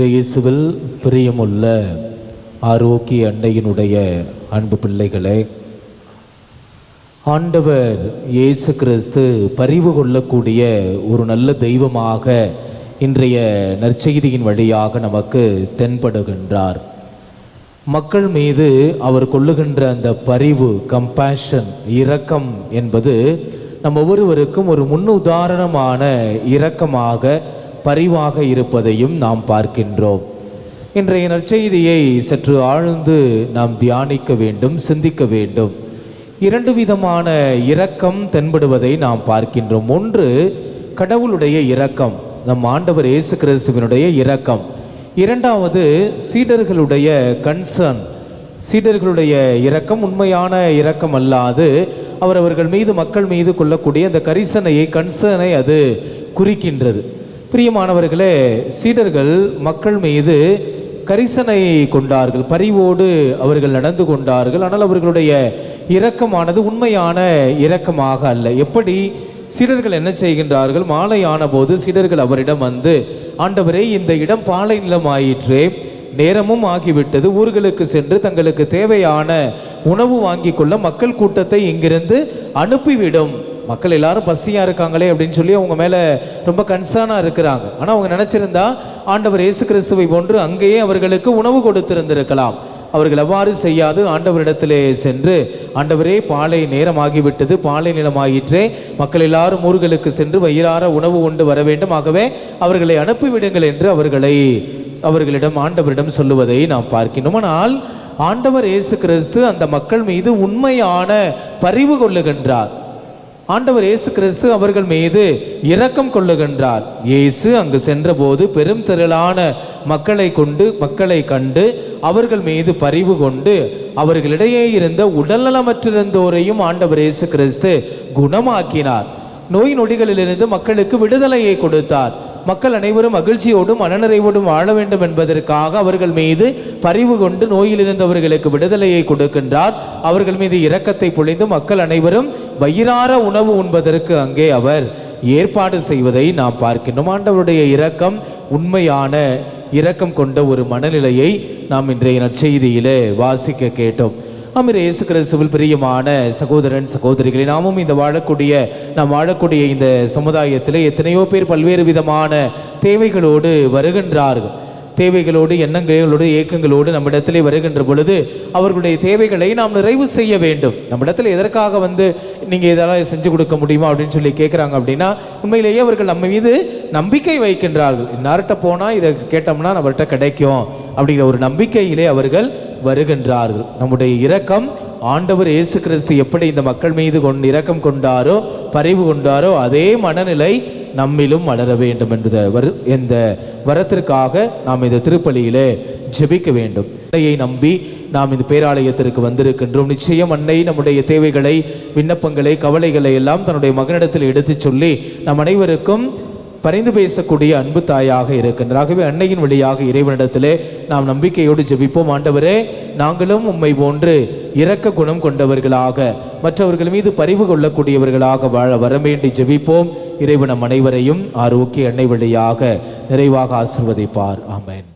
இயேசுவில் பிரியமுள்ள ஆரோக்கிய அன்னையினுடைய அன்பு பிள்ளைகளே ஆண்டவர் இயேசு கிறிஸ்து பரிவு கொள்ளக்கூடிய ஒரு நல்ல தெய்வமாக இன்றைய நற்செய்தியின் வழியாக நமக்கு தென்படுகின்றார். மக்கள் மீது அவர் கொள்ளுகின்ற அந்த பரிவு கம்பேஷன் இரக்கம் என்பது நம் ஒவ்வொருவருக்கும் ஒரு முன்னுதாரணமான இரக்கமாக பரிவாக இருப்பதையும் நாம் பார்க்கின்றோம். இன்றைய நற்செய்தியை சற்று ஆழ்ந்து நாம் தியானிக்க வேண்டும் சிந்திக்க வேண்டும். இரண்டு விதமான இரக்கம் தென்படுவதை நாம் பார்க்கின்றோம். ஒன்று கடவுளுடைய இரக்கம் நம் ஆண்டவர் இயேசு கிறிஸ்துவினுடைய இரக்கம். இரண்டாவது சீடர்களுடைய கன்சர்ன் சீடர்களுடைய இரக்கம். உண்மையான இரக்கம் அல்லாது அவர் அவர்கள் மீது மக்கள் மீது கொள்ளக்கூடிய அந்த கரிசனையை கன்சர்னை அது குறிக்கின்றது. பிரியமானவர்களே சீடர்கள் மக்கள் மீது கரிசனை கொண்டார்கள் பரிவோடு அவர்கள் நடந்து கொண்டார்கள். ஆனால் அவர்களுடைய இரக்கமானது உண்மையான இரக்கமாக அல்ல. எப்படி? சீடர்கள் என்ன செய்கின்றார்கள்? மாலையான போது சீடர்கள் அவரிடம் வந்து ஆண்டவரே இந்த இடம் பாலை நிலம் ஆயிற்றே நேரமும் ஆகிவிட்டது. ஊர்களுக்கு சென்று தங்களுக்கு தேவையான உணவு வாங்கி கொள்ள மக்கள் கூட்டத்தை இங்கிருந்து அனுப்பிவிடும். மக்கள் எல்லாரும் பசியாக இருக்காங்களே அப்படின்னு சொல்லி அவங்க மேலே ரொம்ப கன்சர்னாக இருக்கிறாங்க. ஆனால் அவங்க நினச்சிருந்தா ஆண்டவர் இயேசு கிறிஸ்துவை ஒன்று அங்கேயே அவர்களுக்கு உணவு கொடுத்திருந்திருக்கலாம். அவர்கள் அவ்வாறு செய்யாது. ஆண்டவரிடத்திலே சென்று ஆண்டவரே பாலை நேரமாகிவிட்டது பாலை நிலமாயிற்றே. மக்கள் எல்லாரும் ஊர்களுக்கு சென்று வயிறார உணவு உண்டு வர வேண்டும். ஆகவே அவர்களை அனுப்பிவிடுங்கள் என்று அவர்களை அவர்களிடம் ஆண்டவரிடம் சொல்லுவதை நாம் பார்க்கணும் ஆனால் ஆண்டவர் இயேசு கிறிஸ்து அந்த மக்கள் மீது உண்மையான பரிவு கொள்ளுகின்றார். ஆண்டவர் இயேசு கிறிஸ்து அவர்கள் மீது இரக்கம் கொள்ளுகின்றார். இயேசு அங்கு சென்றபோது பெரும் திரளான மக்களை கொண்டு மக்களை கண்டு அவர்கள் மீது பரிவு கொண்டு அவர்களிடையே இருந்த உடல்நலமற்றிருந்தோரையும் ஆண்டவர் இயேசு கிறிஸ்து குணமாக்கினார். நோய் நொடிகளிலிருந்து மக்களுக்கு விடுதலையை கொடுத்தார். மக்கள் அனைவரும் மகிழ்ச்சியோடும் மனநிறைவோடும் வாழ வேண்டும் என்பதற்காக அவர்கள் மீது பரிவு கொண்டு நோயிலிருந்தவர்களுக்கு விடுதலையை கொடுக்கின்றார். அவர்கள் மீது இரக்கத்தை பொழிந்து மக்கள் அனைவரும் வயிறார உணவு உண்பதற்கு அங்கே அவர் ஏற்பாடு செய்வதை நாம் பார்க்கின்றோம். ஆண்டவருடைய இரக்கம் உண்மையான இரக்கம் கொண்ட ஒரு மனநிலையை நாம் இன்றைய நற்செய்தியிலே வாசிக்க கேட்டோம். அமீர் இயேசு கிறிஸ்துவில் பிரியமான சகோதரன் சகோதரிகளை நாமும் இந்த வாழக்கூடிய நாம் வாழக்கூடிய இந்த சமுதாயத்தில் எத்தனையோ பேர் பல்வேறு விதமான தேவைகளோடு வருகின்றார்கள். தேவைகளோடு எண்ணங்களோடு ஏக்கங்களோடு நம்மிடத்திலே வருகின்ற பொழுது அவர்களுடைய தேவைகளை நாம் நிறைவு செய்ய வேண்டும். நம்மிடத்தில் எதற்காக வந்து நீங்கள் இதெல்லாம் செஞ்சு கொடுக்க முடியுமா அப்படின்னு சொல்லி கேட்குறாங்க அப்படின்னா உண்மையிலேயே அவர்கள் நம்ம மீது நம்பிக்கை வைக்கின்றார்கள். இன்னார்கிட்ட போனால் இதை கேட்டோம்னா நம்மள்கிட்ட கிடைக்கும் அப்படிங்கிற ஒரு நம்பிக்கையிலே அவர்கள் வருகின்றார்கள். நம்முடைய இரக்கம் ஆண்டவர் இயேசு கிறிஸ்து எப்படி இந்த மக்கள் மீது கொண்டு இரக்கம் கொண்டாரோ பரிவு கொண்டாரோ அதே மனநிலை நம்மிலும் வளர வேண்டும் என்ற வரு இந்த வரத்திற்காக நாம் இந்த திருப்பலியிலே ஜெபிக்க வேண்டும். அன்னையை நம்பி நாம் இந்த பேராலயத்திற்கு வந்திருக்கின்றோம். நிச்சயம் அன்னை நம்முடைய தேவைகளை விண்ணப்பங்களை கவலைகளை எல்லாம் தன்னுடைய மகனிடத்தில் எடுத்துச் சொல்லி நம் அனைவருக்கும் பரிந்து பேசக்கூடிய அன்பு தாயாக இருக்கின்றாகவே ஆகவே அன்னையின் வழியாக இறைவனிடத்திலே நாம் நம்பிக்கையோடு ஜெபிப்போம். ஆண்டவரே நாங்களும் உம்மை போன்று இரக்க குணம் கொண்டவர்களாக மற்றவர்கள் மீது பரிவு கொள்ளக்கூடியவர்களாக வாழ வரவேண்டி ஜெபிப்போம். இறைவனம் அனைவரையும் ஆரோக்கிய அன்னை வழியாக நிறைவாக ஆசிர்வதிப்பார். ஆமேன்.